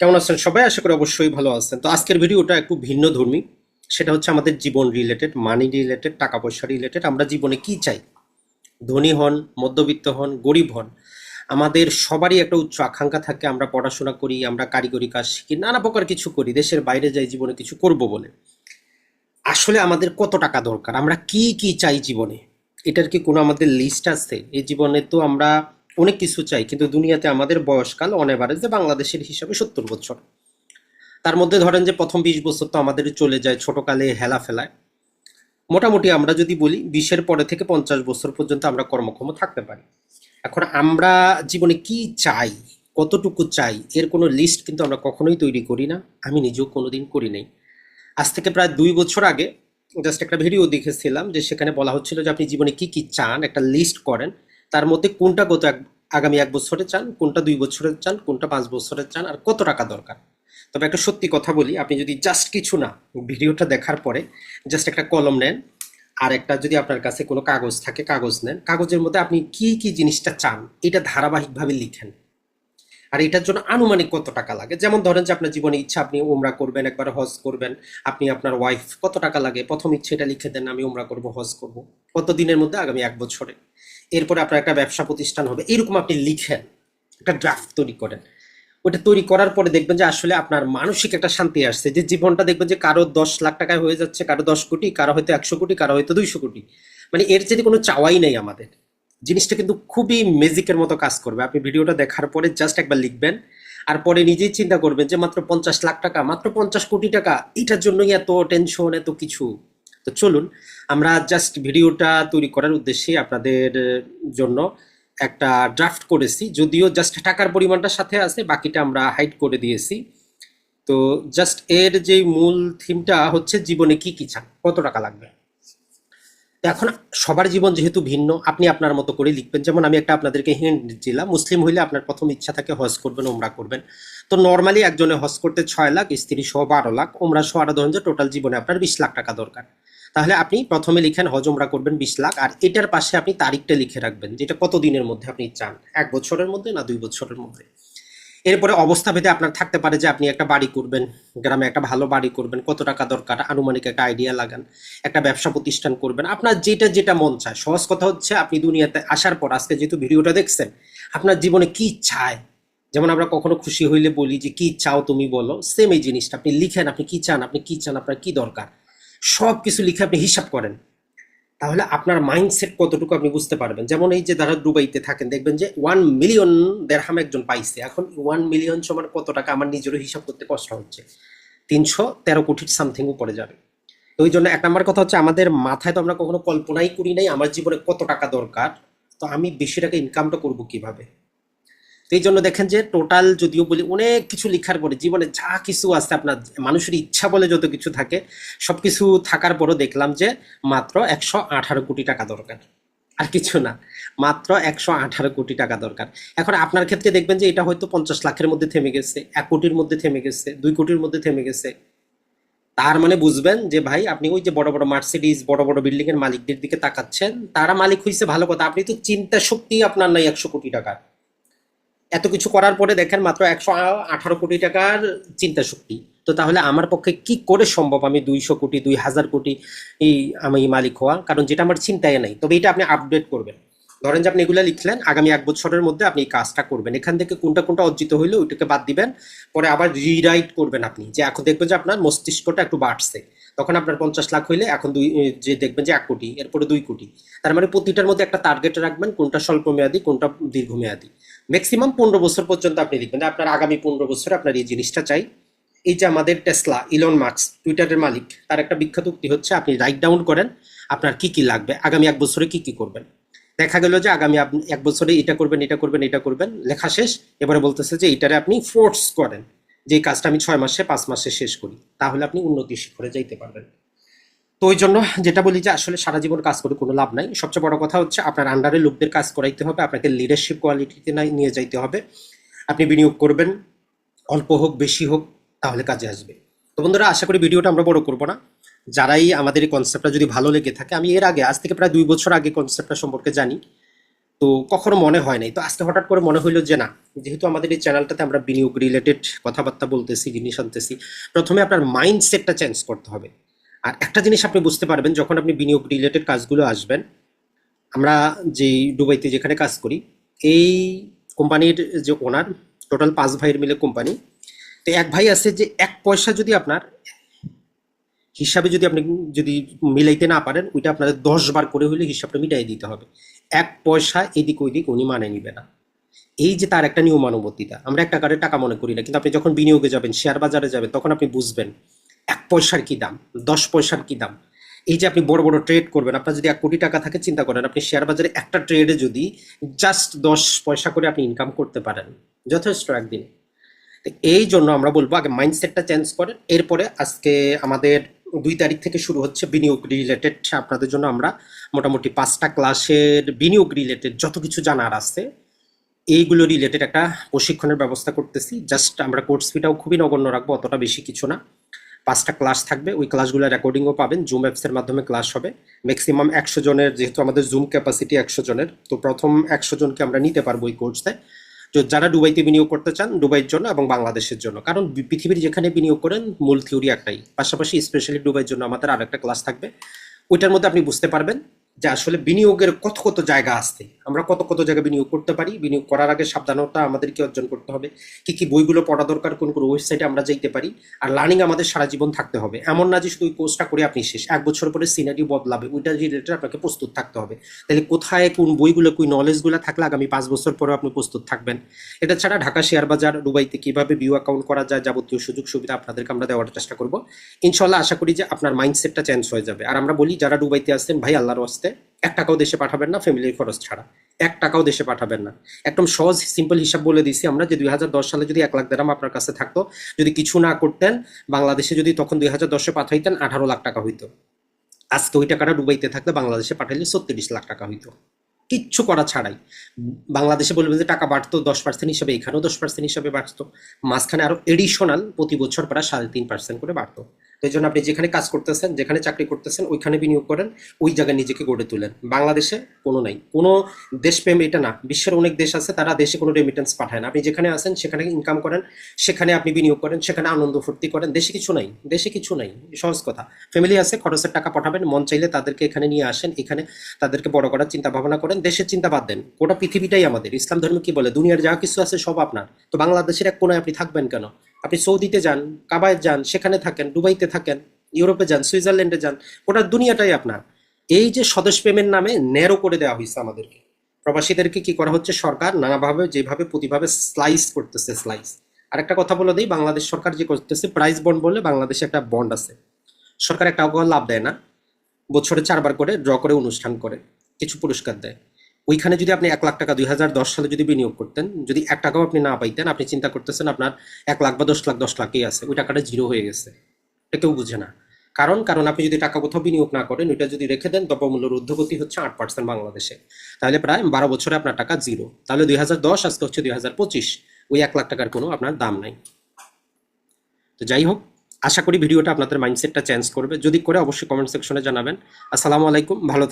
কেমন আছেন সবাই? আশা করি অবশ্যই ভালো আছেন। তো আজকের ভিডিওটা একটু ভিন্ন ধর্মী। সেটা হচ্ছে আমাদের জীবন রিলেটেড মানি রিলেটেড টাকা পয়সা রিলেটেড আমরা জীবনে কি চাই? ধনী হন, মধ্যবিত্ত হন, গরিব হন। আমাদের সবারই একটা উচ্চ আকাঙ্ক্ষা থাকে। আমরা পড়াশোনা করি, আমরা কারিগরি কাজ শিখি, নানা প্রকার কিছু করি। দেশের বাইরে যাই, জীবনে কিছু করব বলে। আসলে আমাদের কত টাকা দরকার? আমরা কি কি চাই জীবনে? এটার কি কোনো আমাদের লিস্ট আছে? এই জীবনে তো আমরা অনেক কিছু চাই, কিন্তু দুনিয়াতে আমাদের বয়সকাল অন যে বাংলাদেশের হিসাবে সত্তর বছর। তার মধ্যে ধরেন যে প্রথম বিশ বছর তো আমাদের চলে যায় ছোটকালে হেলা ফেলায়। মোটামুটি আমরা যদি বলি, বিশের পরে থেকে পঞ্চাশ বছর পর্যন্ত আমরা কর্মক্ষম থাকতে পারি। এখন আমরা জীবনে কি চাই, কতটুকু চাই, এর কোনো লিস্ট কিন্তু আমরা কখনোই তৈরি করি না, আমি নিজেও কোনোদিন করি নাই। আজ থেকে প্রায় দুই বছর আগে জাস্ট একটা ভিডিও দেখেছিলাম যে সেখানে বলা হচ্ছিল যে আপনি জীবনে কি কি চান, একটা লিস্ট করেন। তার মধ্যে কোনটা গত এক, আগামী এক বছরে চান, কোনটা দুই বছরে চান, কোনটা পাঁচ বছরে চান, আর কত টাকা দরকার? তবে একটা সত্যি কথা বলি, আপনি যদি জাস্ট কিছু না, ভিডিওটা দেখার পরে জাস্ট একটা কলম নেন, আর একটা যদি আপনার কাছে কোনো কাগজ থাকে, কাগজ নেন, কাগজের মধ্যে আপনি কি কি জিনিসটা চান, এটা ধারাবাহিকভাবে লিখেন। আর এটার জন্য আনুমানিক কত টাকা লাগে? যেমন ধরেন যে আপনার জীবনে ইচ্ছা, আপনি উমরা করবেন, একবার হজ করবেন। আপনি আপনার ওয়াইফ কত টাকা লাগে? প্রথম ইচ্ছে এটা লিখে দেন, আমি উমরা করব, হজ করব। কত দিনের মধ্যে? আগামী এক বছরে। এরপরে আপনার একটা ব্যবসা প্রতিষ্ঠান হবে। এরকম আপনি লিখেন, একটা ড্রাফট তৈরি করেন। ওটা তৈরি করার পরে দেখবেন যে আসলে আপনার মানসিক একটা শান্তি আসছে। যে জীবনটা দেখবেন যে কারও দশ লাখ টাকায় হয়ে যাচ্ছে, কারও দশ কোটি, কারও হয়তো একশো কোটি, কারও হয়তো দুইশো কোটি। মানে এর চেয়ে কোনো চাওয়াই নেই আমাদের। জিনিসটা কিন্তু খুবই ম্যাজিকের মতো কাজ করবে। আপনি ভিডিওটা দেখার পরে জাস্ট একবার লিখবেন, আর পরে নিজেই চিন্তা করবেন যে মাত্র পঞ্চাশ লাখ টাকা, মাত্র পঞ্চাশ কোটি টাকা, এটার জন্যই এত টেনশন এত কিছু। তো চলুন, আমরা জাস্ট ভিডিওটা তৈরি করার উদ্দেশ্যে আপনাদের জন্য একটা ড্রাফট করেছি। যদিও জাস্ট টাকার পরিমাণটা সাথে আছে, বাকিটা আমরা হাইড করে দিয়েছি। তো জাস্ট এর যে মূল থিমটা হচ্ছে জীবনে কি কি চান, কত টাকা লাগবে? এখন সবার জীবন যেহেতু ভিন্ন, আপনি আপনার মতো করে লিখবেন। যেমন আমি একটা আপনাদেরকে হিন্ট দিলাম, মুসলিম হইলে আপনার প্রথম ইচ্ছা থাকে হজ করবেন ওমরা করবেন। তো নর্মালি একজনে হজ করতে ছয় লাখ, স্ত্রী সহ বারো লাখ ওমরা সহ আরও ধরেন যে টোটাল জীবনে আপনার বিশ লাখ টাকা দরকার। তাহলে আপনি প্রথমে লিখেন হজ ওমরা করবেন বিশ লাখ, আর এটার পাশে আপনি তারিখটা লিখে রাখবেন, যেটা কত দিনের মধ্যে আপনি চান, এক বছরের মধ্যে না দুই বছরের মধ্যে? এরপরে অবস্থা ভেদে আপনার থাকতে পারে যে আপনি একটা বাড়ি করবেন, গ্রামে একটা ভালো বাড়ি করবেন, কত টাকা দরকার, আনুমানিক একটা আইডিয়া লাগান, একটা ব্যবসা প্রতিষ্ঠান করবেন। আপনার যেটা যেটা মন চায়। সহজ কথা হচ্ছে আপনি দুনিয়াতে আসার পর, আজকে যেহেতু ভিডিওটা দেখছেন, আপনার জীবনে কি চায়? যেমন আমরা কখনো খুশি হইলে বলি যে, কি চাও তুমি বলো? সেম এই জিনিসটা। আপনি লিখেন, আপনি কি চান, আপনি কি চান, আপনার কি দরকার? সব কিছু লিখে আপনি হিসাব করেন। তাহলে আপনার মাইন্ডসেট কতটুকু আপনি বুঝতে পারবেন? যেমন এই যে যারা দুবাইতে থাকেন, দেখবেন যে ওয়ান মিলিয়ন দেড়হাম একজন পাইছে। এখন ওয়ান মিলিয়ন সমান কত টাকা আমার নিজেরও হিসাব করতে কষ্ট হচ্ছে। তিনশো তেরো কোটির সামথিং উপরে যাবে। তো ওই জন্য এক নম্বর কথা হচ্ছে, আমাদের মাথায় তো আমরা কখনো কল্পনাই করি নাই, আমার জীবনে কত টাকা দরকার। তো আমি বেশি টাকা ইনকামটা করব কীভাবে? এই জন্য দেখেন যে টোটাল যদিও বলি অনেক কিছু লেখার পরে জীবনে যা কিছু আছে আপনার মানুষের ইচ্ছা বলে যত কিছু থাকে সব কিছু থাকার পরও দেখলাম যে মাত্র একশো আঠারো কোটি টাকা দরকার। আর কিছু না, মাত্র একশো আঠারো কোটি টাকা দরকার। এখন আপনার ক্ষেত্রে দেখবেন যে এটা হয়তো পঞ্চাশ লাখের মধ্যে থেমে গেছে, এক কোটির মধ্যে থেমে গেছে, দুই কোটির মধ্যে থেমে গেছে। তার মানে বুঝবেন যে ভাই, আপনি ওই যে বড় বড় মার্সিডিজ বড় বড় বিল্ডিং এর মালিকদের দিকে তাকাচ্ছেন, তারা মালিক হয়েছে ভালো কথা। আপনি তো চিন্তা শক্তি আপনার নাই একশো কোটি টাকার। এত কিছু করার পরে দেখেন মাত্র একশো আঠারো কোটি টাকার চিন্তা শক্তি। তো তাহলে আমার পক্ষে কি করে সম্ভব আমি দুইশো কোটি, দুই হাজার কোটি এই আমি মালিক হওয়া? কারণ যেটা আমার চিন্তায় নাই। তবে এটা আপনি আপডেট করবেন। ধরেন যে আপনি এগুলো লিখলেন, আগামী এক বছরের মধ্যে আপনি এই কাজটা করবেন। এখান থেকে কোনটা কোনটা অর্জিত হইলে ওইটাকে বাদ দিবেন। পরে আবার রিরাইট করবেন আপনি। যে এখন দেখবেন যে আপনার মস্তিষ্কটা একটু বাড়ছে। তখন আপনার পঞ্চাশ লাখ হইলে এখন দুই যে দেখবেন যে এক কোটি, এরপরে দুই কোটি। তার মানে প্রতিটার মধ্যে একটা টার্গেট রাখবেন, কোনটা স্বল্প মেয়াদী, কোনটা দীর্ঘমেয়াদী ম্যাক্সিমাম পনেরো বছর পর্যন্ত আপনি দেখবেন আপনার আগামী পনেরো বছরে আপনার এই জিনিসটা চাই। এই যে আমাদের টেসলা ইলন মার্কস টুইটারের মালিক, তার একটা বিখ্যাত উক্তি হচ্ছে, আপনি রাইট ডাউন করেন আপনার কি কি লাগবে, আগামী এক বছরে কি কি করবেন। দেখা গেল যে আগামী এক বছরে এটা করবেন এটা করবেন এটা করবেন, লেখা শেষ। এবারে বলতেছে যে এটারে আপনি ফোর্স করেন। যে কাজটা আমি ছয় মাসে, পাঁচ মাসে শেষ করি, তাহলে আপনি উন্নতি শিখরে যাইতে পারবেন। তো ওই জন্য যেটা বলি যে আসলে সারা জীবন কাজ করে কোনো লাভ নাই। সবচেয়ে বড় কথা হচ্ছে আপনার আন্ডারে লোকদের কাজ করাইতে হবে, আপনাকে লিডারশিপ কোয়ালিটিতে নিয়ে যাইতে হবে। আপনি বিনিয়োগ করবেন, অল্প হোক, বেশি হোক, তাহলে কাজে আসবে। তো বন্ধুরা, আশা করি ভিডিওটা আমরা বড় করব না। যারাই আমাদের এই কনসেপ্টটা যদি ভালো লেগে থাকে, আমি এর আগে, আজ থেকে প্রায় দুই বছর আগে কনসেপ্টটা সম্পর্কে জানি। তো কখনো মনে হয় নাই। তো আজকে হঠাৎ করে মনে হইল যে না, যেহেতু আমাদের এই চ্যানেলটাতে আমরা বিনিয়োগ রিলেটেড কথাবার্তা বলতেছি, জিনিস আনতেছি, প্রথমে আপনার মাইন্ডসেটটা চেঞ্জ করতে হবে। আর একটা জিনিস আপনি বুঝতে পারবেন, যখন আপনি বিনিয়োগ রিলেটেড কাজগুলো আসবেন, আমরা যে দুবাইতে যেখানে কাজ করি, এই কোম্পানির যে ওনার টোটাল পাঁচ ভাইয়ের মিলে কোম্পানি, তো এক ভাই আছে যে এক পয়সা যদি আপনার হিসাবে যদি আপনি যদি মিলাইতে না পারেন, ওইটা আপনাদের দশ বার করে হলে হিসাবটা মিটাই দিতে হবে। এক পয়সা এদিক ওইদিক উনি মানে নিবে না। এই যে তার একটা নিয়মানুবর্তিতা, আমরা এক টাকার টাকা মনে করি না, কিন্তু আপনি যখন বিনিয়োগে যাবেন, শেয়ার বাজারে যাবেন, তখন আপনি বুঝবেন এক পয়সার কি দাম, দশ পয়সার কি দাম। এই যে আপনি বড় বড় ট্রেড করবেন, আপনার যদি এক কোটি টাকা থাকে, চিন্তা করেন আপনি শেয়ার বাজারে একটা ট্রেডে যদি জাস্ট দশ পয়সা করে আপনি ইনকাম করতে পারেন, যথেষ্ট একদিনে। এই জন্য আমরা বলব, আগে মাইন্ডসেটটা চেঞ্জ করেন, এরপরে আজকে আমাদের দুই তারিখ থেকে শুরু হচ্ছে বিনিয়োগ রিলেটেড আপনাদের জন্য আমরা মোটামুটি পাঁচটা ক্লাসের বিনিয়োগ রিলেটেড যত কিছু জানার আছে, এইগুলো রিলেটেড একটা প্রশিক্ষণের ব্যবস্থা করতেছি। জাস্ট আমরা কোর্স ফিটাও খুবই নগণ্য রাখব, অতটা বেশি কিছু না। পাঁচটা ক্লাস থাকবে, ওই ক্লাসগুলোর রেকর্ডিংও পাবেন জুম অ্যাপসের মাধ্যমে ক্লাস হবে। ম্যাক্সিমাম একশো জনের, যেহেতু আমাদের জুম ক্যাপাসিটি একশো জনের, তো প্রথম একশো জনকে আমরা নিতে পারব এই কোর্সে যারা ডুবাইতে বিনিয়োগ করতে চান ডুবাইয়ের জন্য এবং বাংলাদেশের জন্য। কারণ পৃথিবীর যেখানে বিনিয়োগ করেন, মূল থিওরি একটাই। পাশাপাশি স্পেশালি দুবাইয়ের জন্য আমাদের আরেকটা ক্লাস থাকবে। ওইটার মধ্যে আপনি বুঝতে পারবেন যে আসলে বিনিয়োগের কত কত জায়গা আসতে। আমরা কত কত জায়গায় বিনিয়োগ করতে পারি। বিনিয়োগ করার আগে সাবধানতা আমাদেরকে অর্জন করতে হবে। কি কি বইগুলো পড়া দরকার, কোন কোন ওয়েবসাইটে আমরা যাইতে পারি। আর লার্নিং আমাদের সারা জীবন থাকতে হবে। এমন না যে শুধু ওই কোর্সটা করে আপনি শেষ। এক বছর পরে সিনারি বদলাবে। ওইটা রিলেটেড আপনাকে প্রস্তুত থাকতে হবে। তাহলে কোথায়, কোন বইগুলো, কোন নলেজগুলো থাকলে আগামী পাঁচ বছর পরে আপনি প্রস্তুত থাকবেন। এটা ছাড়া ঢাকা শেয়ার বাজার দুবাইতে কীভাবে বিউ অ্যাকাউন্ট করা যায়, যাবতীয় সুযোগ সুবিধা আপনাদেরকে আমরা দেওয়ার চেষ্টা করব। ইনশাল্লাহ আশা করি যে আপনার মাইন্ডসেটটা চেঞ্জ হয়ে যাবে। আর আমরা বলি, যারা দুবাইতে আসছেন, ভাই, আল্লাহর ওয়াস্তে এক টাকাও দেশে পাঠাবেন না ফ্যামিলির খরচ ছাড়া। এক টাকাও দেশে পাঠাবেন না। একদম সহজ সিম্পল হিসাব বলে দিছি আমরা যে দুই সালে যদি এক লাখ দেরাম আপনার কাছে থাকতো, যদি কিছু না করতেন, বাংলাদেশে যদি তখন দুই হাজার দশে পাঠাইতেন, আঠারো লাখ টাকা হইতো। আজকে ওই টাকাটা ডুবাইতে থাকলে বাংলাদেশে পাঠাইলে ছত্রিশ লাখ টাকা হইতো। কিচ্ছু করা ছাড়াই। বাংলাদেশে বলবেন যে টাকা বাড়তো দশ পার্সেন্ট হিসাবে, এখানেও দশ পার্সেন্ট হিসাবে বাড়তো। মাঝখানে আরও এডিশনাল প্রতি বছর প্রায় সাড়ে তিন পার্সেন্ট করে বাড়তো। এই জন্য আপনি যেখানে কাজ করতেছেন, যেখানে চাকরি করতেছেন, ওইখানে বিনিয়োগ করেন, ওই জায়গায় নিজেকে গড়ে তোলেন। বাংলাদেশে কোনো নাই। কোনো দেশপ্রেম এটা না। বিশ্বের অনেক দেশ আছে, তারা দেশে কোনো রেমিটেন্স পাঠায় না। আপনি যেখানে আছেন, সেখানে ইনকাম করেন, সেখানে আপনি বিনিয়োগ করেন, সেখানে আনন্দ ফুর্তি করেন। দেশে কিছু নাই। দেশে কিছু নাই। সহজ কথা। ফ্যামিলি আছে, খরচের টাকা পাঠাবেন, মন চাইলে তাদেরকে এখানে নিয়ে আসেন, এখানে তাদেরকে বড় করার চিন্তা ভাবনা করেন। দেশের চিন্তা বাদ দেন। গোটা পৃথিবীটাই আমাদের। ইসলাম ধর্ম কি বলে? দুনিয়ার যা কিছু আছে সব আপনার। তো বাংলাদেশের এক কোনায় আপনি থাকবেন কেন? আপনি সৌদিতে যান, কাবায় যান, সেখানে থাকেন, দুবাইতে থাকেন, ইউরোপে যান, সুইজারল্যান্ডে যান, গোটা দুনিয়াটাই আপনার। এই যে স্বদেশ প্রেমের নামে ন্যারো করে দেওয়া হয়েছে আমাদেরকে। প্রবাসীদেরকে কি করা হচ্ছে সরকার? নানাভাবে, যেভাবে, প্রতিভাবে স্লাইস করতেছে স্লাইস আর একটা কথা বলে দিই, বাংলাদেশ সরকার যে করতেছে প্রাইস বন্ড বলে বাংলাদেশে একটা বন্ড আছে। সরকার একটা লাভ দেয় না। বছরে চারবার করে ড্র করে অনুষ্ঠান করে, কিছু পুরস্কার দেয়। ওইখানে যদি আপনি এক লাখ টাকা, দুই হাজার দশ সালে যদি বিনিয়োগ করতেন, যদি এক টাকাও আপনি না পাইতেন, আপনি চিন্তা করতেছেন আপনার এক লাখ বা দশ লাখ, দশ লাখই আছে, ওই টাকাটা জিরো হয়ে গেছে। এটা কেউ বুঝে না। কারণ কারণ আপনি যদি টাকা কোথাও বিনিয়োগ না করেন, ওইটা যদি রেখে দেন, দ্রব্যমূল্যের ঊর্ধ্বগতি হচ্ছে আট পার্সেন্ট বাংলাদেশে। তাহলে প্রায় বারো বছরে আপনার টাকা জিরো। তাহলে দুই হাজার দশ, আজকে হচ্ছে দুই হাজার পঁচিশ। ওই এক লাখ টাকার কোনো আপনার দাম নাই। তো যাই হোক, আশা করি ভিডিওটা আপনাদের মাইন্ডসেটটা চেঞ্জ করবে। যদি করে অবশ্যই কমেন্ট সেকশনে জানাবেন। আসসালামু আলাইকুম, ভালো